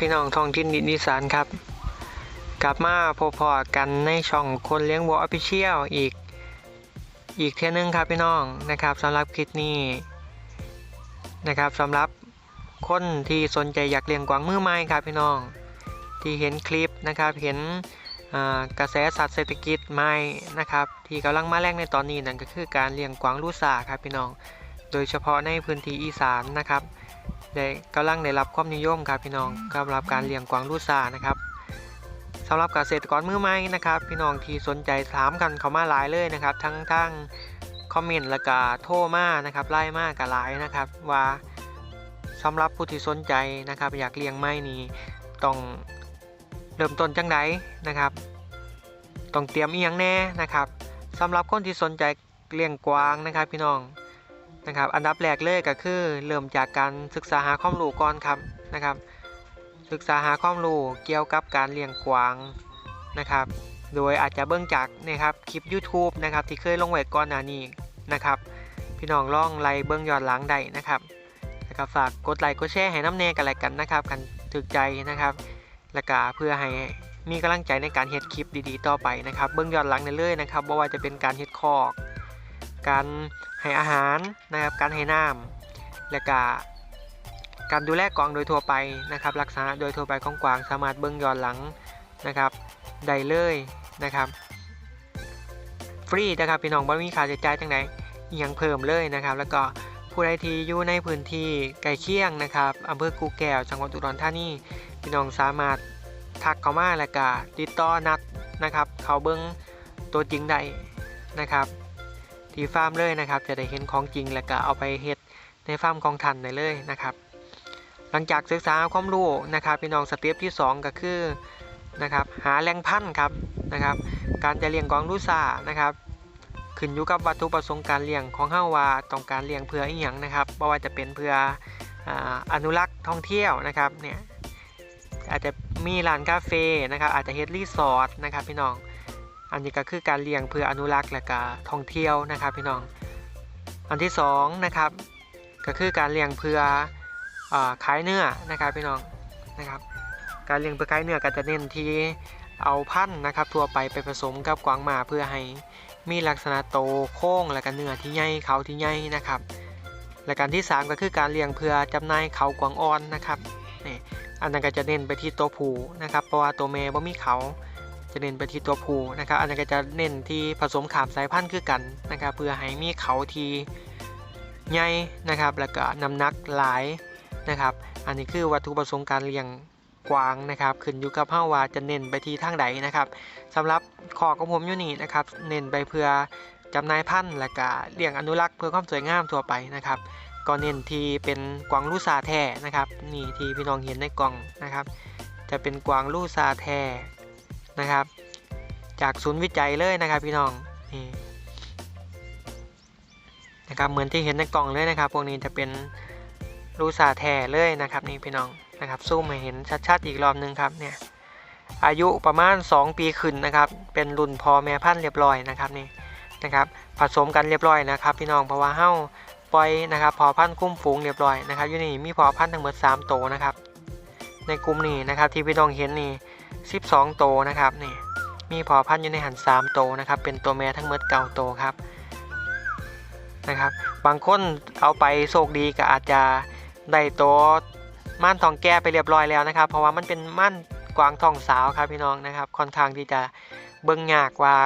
พี่น้องท้องถิ่นดินอีสานครับ กลับมาพบพอกันในช่องคนเลี้ยงวัวออฟฟิเชียลอีก อีกเที่ยนึงครับพี่น้องนะครับสำหรับคลิปนี้นะครับสำหรับคนที่สนใจอยากเลี้ยงกวางมือไม้ครับพี่น้อง ที่เห็นคลิปนะครับเห็นกระแสสัตว์เศรษฐกิจใหม่นะครับ ที่กำลังมาแรงในตอนนี้นั่นก็คือการเลี้ยงกวางลูซาครับพี่น้อง โดยเฉพาะในพื้นที่อีสานนะครับ ได้กำลังได้รับความนิยมครับพี่น้องสำหรับการเลี้ยงกวางลูซานะครับสำหรับเกษตรกรมือใหม่นะครับ พี่น้องที่สนใจถามกันเขามาหลายเลยนะครับ ทั้งทั้งคอมเมนต์และก็โทรมานะครับไล่มากกับหลายนะครับ ว่าสำหรับผู้ที่สนใจนะครับ อยากเลี้ยงไม้นี้ต้องเริ่มต้นจังไดนะครับต้องเตรียมเอียงแน่นะครับสำหรับคนที่สนใจเลี้ยงกวางนะครับ พี่น้อง นะครับ อันดับแรกเลยก็คือ เริ่มจากการศึกษาหาความรู้ก่อนครับนะครับ ศึกษาหาความรู้เกี่ยวกับการเลี้ยงกวางนะครับ โดยอาจจะเบื้องจากนะครับคลิป YouTube นะครับที่เคยลงไว้ก่อนหน้านี้นะครับ พี่น้องลองไล่เบื้องยอนหลังได้นะครับนะครับฝากกดไลค์กดแชร์ให้น้ำแน่กันอะไรกันนะครับกันถึกใจนะครับ และก็เพื่อให้มีกำลังใจในการเฮ็ดคลิปดีๆ ต่อไปนะครับ เบื้องยอนหลังได้เลยนะครับว่าจะเป็นการเฮ็ดคอก การให้อาหารนะครับการให้น้ำและก็การดูแลกวางโดยทั่วไปนะครับรักษาโดยทั่วไปของกวางสามารถเบื้องย้อนหลังนะครับได้เลยนะครับฟรีนะครับพี่น้องบ่มีค่าใช้จ่ายจังไดอหยังเพิ่มเลยนะครับ แล้วก็ผู้ใดที่อยู่ในพื้นที่ใกล้เคียงนะครับอำเภอกูแก้วจังหวัดอุดรธานีพี่น้องสามารถทักเข้ามาแล้วก็ติดต่อนัดนะครับ เขาเบิ้งตัวจริงได้นะครับ ที่ฟาร์มเลยนะครับ จะได้เห็นของจริงแล้วก็เอาไปเฮ็ดในฟาร์มของทันได้เลยนะครับ หลังจากศึกษาความรู้นะครับพี่น้องสเต็ปที่ 2 ก็คือนะครับหาแหล่งพันธุ์ครับนะครับ การจะเลี้ยงกวางลูซ่านะครับขึ้นอยู่กับวัตถุประสงค์การเลี้ยงของเฮาว่าต้องการเลี้ยงเพื่ออีหยังนะครับบ่ว่าจะเป็นเพื่ออาอนุรักษ์ท่องเที่ยวนะครับเนี่ยอาจจะมีร้านคาเฟ่นะครับอาจจะเฮ็ดรีสอร์ทนะครับพี่น้อง อันนี้ก็คือการเลี้ยงเพื่ออนุรักษ์และก็ท่องเที่ยวนะครับพี่น้อง อันที่สองนะครับก็คือการเลี้ยงเพื่ออขายเนื้อนะครับพี่น้องนะครับการเลี้ยงเพื่อขายเนื้อก็จะเน้นที่เอาพันธุ์นะครับทั่วไปไปผสมกับกวางหมาเพื่อให้มีลักษณะโตโค้งและก็เนื้อที่ใหญ่เขาที่ใหญ่นะครับและการที่สามก็คือการเลี้ยงเพื่อจำหน่ายเขากวางอ่อนนะครับนี่อันนั้นก็จะเน้นไปที่ตัวผู้นะครับเพราะว่าตัวแม่บ่มีเขา จะเน้นไปที่ตัวผู้นะครับอันนี้ก็จะเน้นที่ผสมขามสายพันธุ์คือกันนะครับเพื่อให้มีเขาทีใหญ่นะครับแล้วก็น้ำหนักหลายนะครับ อันนี้คือวัตถุประสงค์การเลี้ยงกวางนะครับขึ้นอยู่กับเฮาว่าจะเน้นไปที่ทางใดนะครับสำหรับขอของผมอยู่นี่นะครับ เน้นไปเพื่อจำหน่ายพันธุ์และก็เลี้ยงอนุรักษ์เพื่อความสวยงามทั่วไปนะครับก็เน้นที่เป็นกวางลูซาแท้นะครับ นี่ที่พี่น้องเห็นในกล่องนะครับ จะเป็นกวางลูซาแท้ นะครับ จากศูนย์วิจัยเลยนะครับพี่น้องนี่นะครับเหมือนที่เห็นในกล่องเลยนะครับ พวกนี้จะเป็นรูสาแท้เลยนะครับนี่พี่น้องนะครับซูมให้เห็นชัดๆอีกรอบหนึงครับเนี่ยอายุประมาณ 2 ปีขึ้นนะครับ เป็นรุ่นพอแม่พันธุ์เรียบร้อยนะครับนี่นะครับผสมกันเรียบร้อยนะครับ พี่น้องเพราะว่าเฮ้าปล่อยนะครับพอพันธุ์คุ้มฝูงเรียบร้อยนะครับอยู่นี่มีพอพันธุ์ทั้งหมด3โตนะครับในกลุ่มนี้นะครับที่พี่น้องเห็นนี่ 12 โตวนะครับนี่มีพอพันอยู่ในหัน3โตวนะครับ เป็นตัวแม่ทั้งหมดเก่าโตวครับนะครับ บางคนเอาไปโชคดีก็อาจจะได้ตัวม่านทองแก้ไปเรียบร้อยแล้วนะครับ เพราะว่ามันเป็นม่านกวางทองสาวครับพี่น้องนะครับ ค่อนข้างที่จะเบิ่งยากว่า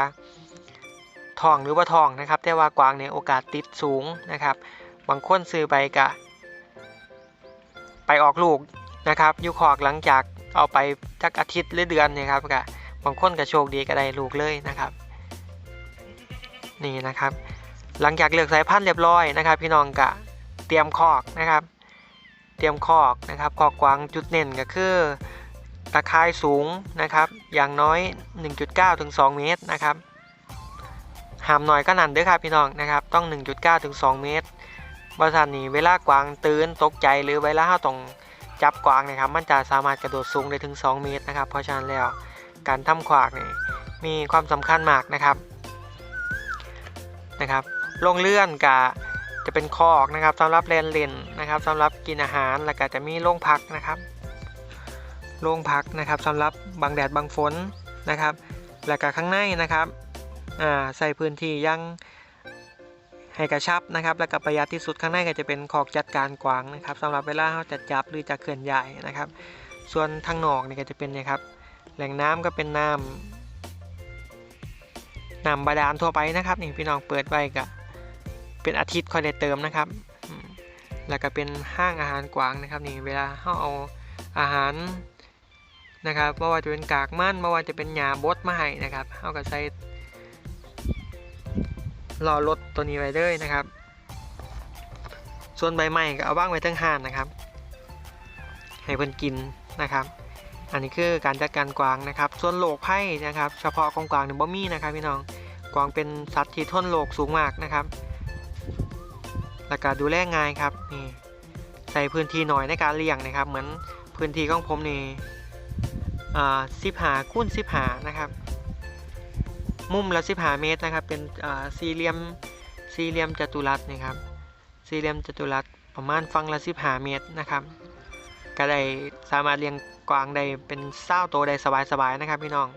ทองหรือว่าทองนะครับ แต่ว่ากวางเนี่ยโอกาสติดสูงนะครับ บางคนซื้อไปก็ไปออกลูกนะครับอยูคอกหลังจาก เอาไปจักอาทิตย์หรือเดือนเนี่ยครับก็บางคนก็โชคดีก็ได้ลูกเลยนะครับ นี่นะครับ หลังจากเลือกสายพันธุ์เรียบร้อยนะครับ พี่น้องก็เตรียมคอกนะครับ เตรียมคอกนะครับคอกกวางจุดเน่นก็คือตะข่ายสูงนะครับ อย่างน้อย 1.9ถึง2เมตรนะครับหามหน่อยก็นั่นเด้อครับพี่น้องนะครับ ต้อง 1.9ถึง2เมตรบริษัทนี้เวลากวางตื่นตกใจหรือเวลาเราต้อง จับกวางนะครับมันจะสามารถกระโดดสูงได้ถึง 2 เมตรนะครับ เพราะฉะนั้นแล้วการทำขวากเนี่ยมีความสำคัญมากนะครับนะครับลงเลื่อนกะจะเป็นคอกนะครับสำหรับแลนเลนนะครับสำหรับกินอาหารแล้วก็จะมีโรงพักนะครับโรงพักนะครับสำหรับบังแดดบังฝนนะครับ แล้วก็ข้างในนะครับใส่พื้นที่ยัง ให้กระชับนะครับแล้วก็ประหยัดที่สุดข้างในก็จะเป็นขอกจัดการกวางนะครับสำหรับเวลาเราจะจับหรือจะเคลื่อนย้ายนะครับ ส่วนทางนอกนี่ก็จะเป็นนี่ยครับแหล่งน้ำก็เป็นน้ำน้ำบาดาลทั่วไปนะครับนี่พี่น้องเปิดไว้ก็เป็นอาทิตย์ค่อยได้เติมนะครับ แล้วก็เป็นห้างอาหารกวางนะครับนี่เวลาเราเอาอาหารนะครับไม่ว่าจะเป็นกากมันไม่ว่าจะเป็นหญ้าบดมาให้นะครับเราก็ใส่ รอรถตัวนี้ไว้เลยนะครับ ส่วนใบไม้ก็เอาว่างไว้ทั้งหานนะครับ ให้เพิ่นกินนะครับ อันนี้คือการจัดการกวางนะครับ ส่วนโรคไผ่นะครับ เฉพาะของกวางเนี่ยบ่มีนะครับพี่น้องกวางเป็นสัตว์ที่ทนโรคสูงมากนะครับแล้วก็ดูแลง่ายครับนี่ใส่พื้นที่หน่อยในการเลี้ยงนะครับ เหมือนพื้นที่ของผมนี่อ่าสิบหาคูณสิบหานะครับ มุมละสิบหาเมตรนะครับ เป็นสี่เหลี่ยมสี่เหลี่ยมจัตุรัสนี่ครับสี่เหลี่ยมจัตุรัสประมาณฟังละสิบหาเมตรนะครับก็ได้สามารถเลี้ยงกวางได้เป็นเศร้าโตได้สบายๆนะครับพี่น้อง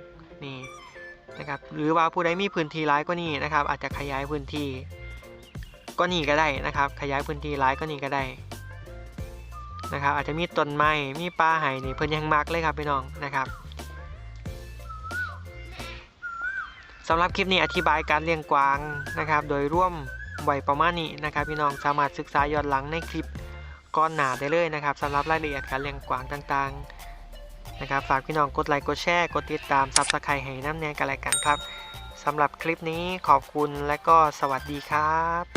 นี่นะครับหรือว่าผู้ใดมีพื้นที่ร้ายก็นี่นะครับ อาจจะขยายพื้นที่ก็นี่ก็ได้นะครับ ขยายพื้นที่ร้ายก็นี่ก็ได้นะครับอาจจะมีต้นไม้มีป่าไห่นี่เพิ่นยังมักเลยครับพี่น้องนะครับ สำหรับคลิปนี้อธิบายการเลี้ยงกวางนะครับ โดยร่วมไว้ประมาณนี้นะครับ พี่น้องสามารถศึกษาย้อนหลังในคลิปก้อนหนาได้เลยนะครับสำหรับรายละเอียดการเลี้ยงกวางต่างๆนะครับ ฝากพี่น้องกดไลค์กดแชร์กดติดตามซับสไครต์ให้น้ำแนงกันเลยกันครับสำหรับคลิปนี้ขอบคุณและก็สวัสดีครับ